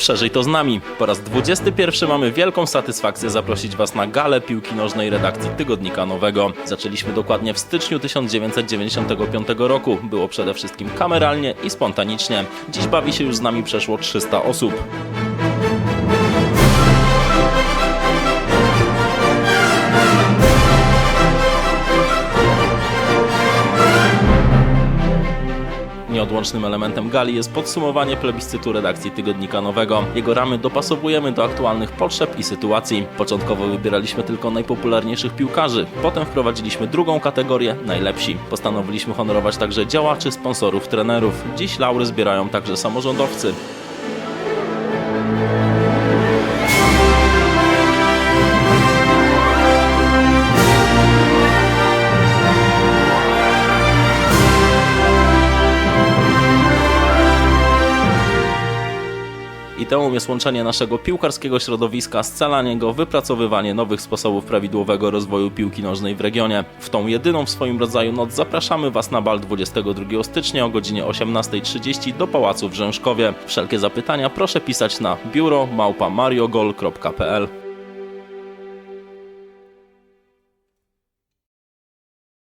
Szerzej to z nami. Po raz 21 mamy wielką satysfakcję zaprosić Was na galę piłki nożnej redakcji Tygodnika Nowego. Zaczęliśmy dokładnie w styczniu 1995 roku. Było przede wszystkim kameralnie i spontanicznie. Dziś bawi się już z nami przeszło 300 osób. Nieodłącznym elementem gali jest podsumowanie plebiscytu redakcji Tygodnika Nowego. Jego ramy dopasowujemy do aktualnych potrzeb i sytuacji. Początkowo wybieraliśmy tylko najpopularniejszych piłkarzy, potem wprowadziliśmy drugą kategorię najlepsi. Postanowiliśmy honorować także działaczy, sponsorów, trenerów. Dziś laury zbierają także samorządowcy. I temu jest łączenie naszego piłkarskiego środowiska, scalanie go, wypracowywanie nowych sposobów prawidłowego rozwoju piłki nożnej w regionie. W tą jedyną w swoim rodzaju noc zapraszamy Was na bal 22 stycznia o godzinie 18.30 do Pałacu w Rzęszkowie. Wszelkie zapytania proszę pisać na biuro małpa mariogol.pl